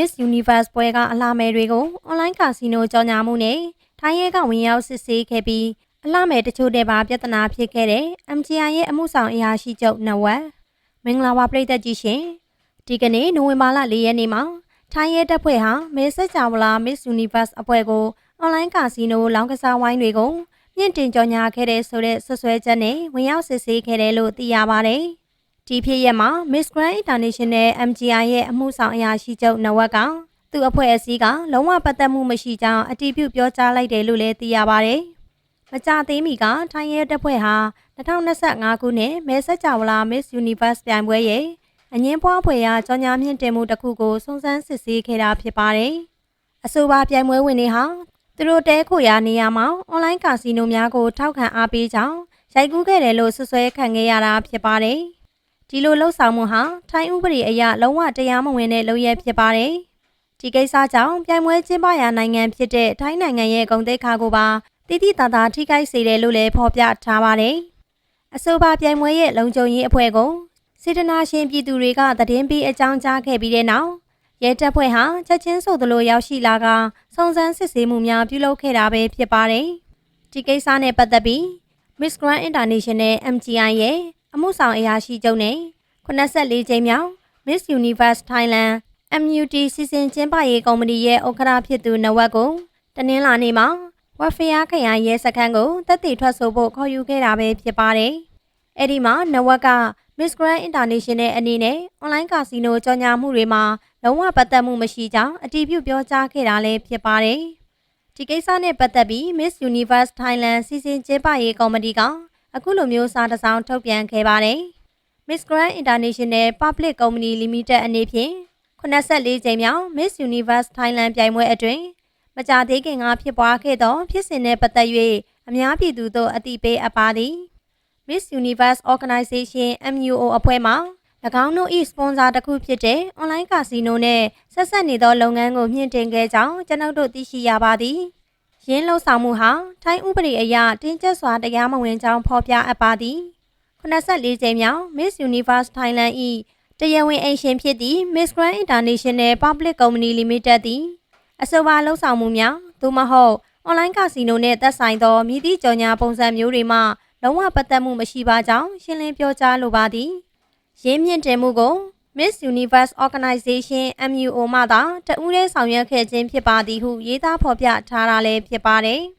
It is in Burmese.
Miss Universe ပွဲကအလှမယ်တွေကို online casino ကြော်ညာမှုနဲ့ထိုင်းရဲကဝင်ရောက်စစ်ဆေးခဲ့ပြီးအလှမယ်တချို့တဲ့ပါပြဿနာဖြစ်ခဲ့တဲ့ MGI ရဲ့အမှုဆောင်အရာရှိချုပ်နဝက်မင်္ဂလာပါပြည်သက်ကြီးရှင်ဒီကနေ့နိုဝင်ဘာလ၄ရက်နေ့မှာထိုင်းရဲတပ်ဖွဲ့ဟာမေဆက်ကြဝလာ Miss Universe အဖွဲ့ကို online casino လောင်းကစားဝိုင်းတွေကိုမြင့်တင်ကြော်ညာခဲ့တဲ့ဆိုတဲ့ဆွဆွဲချက်နဲ့ဝင်ရောက်စစ်ဆေးခဲ့တယ်လို့သိရပါတယ်။ ဒီဖြစ်ရက်မှာ Miss Grand International MGI ရဲ့အမှုဆောင်အရာရှိချုပ်နဝက်ကသူ့အဖွဲ့အစည်းကလုံးဝပတ်သက်မှုမရှိကြောင်းအတည်ပြုပြောကြားလိုက်တယ်လို့လည်းသိရပါတယ်။မကြသေးမီကထိုင်းရဲတပ်ဖွဲ့ဟာ2025ခုနှစ်မဲဆက်ကြဝလာ Miss Universe ပြိုင်ပွဲရဲ့အငင်းပွားဖွယ်ရာကြော်ညာမြင့်တင်မှုတစ်ခုကိုစုံစမ်းစစ်ဆေးခဲ့တာဖြစ်ပါတယ်။အဆိုပါပြိုင်ပွဲဝင်တွေဟာသူတို့တဲခိုရာနေရာမှာအွန်လိုင်းကာစီနိုများကိုထောက်ခံအားပေးကြောင်းရိုက်ကူးခဲ့တယ်လို့ဆွဆွဲခံခဲ့ရတာဖြစ်ပါတယ်။ ဒီလိုလှုပ်ဆောင်မှုဟာထိုင်းဥပဒေအရလုံးဝတရားမဝင်တဲ့လုပ်ရဖြစ်ပါတယ်။ဒီကိစ္စကြောင့်ပြိုင်ပွဲကျင်းပရာနိုင်ငံဖြစ်တဲ့ထိုင်းနိုင်ငံရဲ့ဂုဏ်သိက္ခာကိုပါတည်တည်တာတာထိခိုက်စေတယ်လို့လည်းဖော်ပြထားပါတယ်။အဆိုပါပြိုင်ပွဲရဲ့လုံခြုံရေးအဖွဲ့ကိုစေတနာရှင်ပြည်သူတွေကသတင်းပေးအကြောင်းကြားခဲ့ပြီးတဲ့နောက်ရဲတပ်ဖွဲ့ဟာချက်ချင်းဆိုသလိုရောက်ရှိလာကစုံစမ်းစစ်ဆေးမှုများပြုလုပ်ခဲ့တာပဲဖြစ်ပါတယ်။ဒီကိစ္စနဲ့ပတ်သက်ပြီး Miss Grand International MGI ရဲ့ အမှုဆောင်အရာရှိချုပ်နဲ့84ကြိမ်မြောက် Miss Universe Thailand MUT စီစဉ်ကျင်းပရေးကော်မတီရဲ့ဥက္ကဋ္ဌဖြစ်သူနဝက်ကိုတနင်္လာနေ့မှာဝက်ဖျားခရိုင်ရဲစခန်းကိုတက်တည်ထွက်ဆိုဖို့ခေါ်ယူခဲ့တာပဲဖြစ်ပါတယ်။အဲ့ဒီမှာနဝက်က Miss Grand International အနေနဲ့ online casino ကြော်ညာမှုတွေမှာလုံးဝပတ်သက်မှုမရှိကြောင်းအတည်ပြုပြောကြားခဲ့တာလည်းဖြစ်ပါတယ်။ဒီကိစ္စနဲ့ပတ်သက်ပြီး Miss Universe Thailand စီစဉ်ကျင်းပရေးကော်မတီက အခုလိုမျိုးစာတစ်စောင်ထုတ်ပြန်ခဲ့ပါတယ်။ Miss Grand International Public Company Limited အနေဖြင့်84ကြိမ်မြောက် Miss Universe Thailand ပြိုင်ပွဲအတွင်းမကြသေးခင်ကဖြစ်ပွားခဲ့သော ဖြစ်စဉ်နဲ့ပတ်သက်၍အများပြည်သူတို့အသိပေးအပ်ပါသည်။ Miss Universe Organization MUO အဖွဲ့မှ၎င်းတို့၏စပွန်ဆာတစ်ခုဖြစ်တဲ့ online casino နဲ့ဆက်ဆက်နေသောလုပ်ငန်းကိုမြင့်တင်ခဲ့ကြောင်းကျွန်ုပ်တို့သိရှိရပါသည်။ ရင်းလှုပ်ဆောင်မှုဟာထိုင်းဥပဒေအရတင်းကျပ်စွာတရားမဝင်ကြောင်းဖော်ပြအပ်ပါသည်။84ကြိမ်မြောက် Miss Universe Thailand ၏တရားဝင်အိမ်ရှင်ဖြစ်သည့် Miss Grand International Public Company Limited သည်အဆိုပါလှုပ်ဆောင်မှုများသို့မဟုတ် online casino နဲ့သက်ဆိုင်သောမြည်သည့်ကြော်ညာပုံစံမျိုးတွေမှလုံးဝပတ်သက်မှုမရှိပါကြောင်းရှင်းလင်းပြောကြားလိုပါသည်။ရင်းမြင့်တင်မှုကို Miss Universe Organization MUO မှသာတဦးတည်းဆောင်ရွက်ခဲ့ခြင်းဖြစ်ပါသည်ဟုရေးသားဖော်ပြထားတာလည်းဖြစ်ပါတယ်။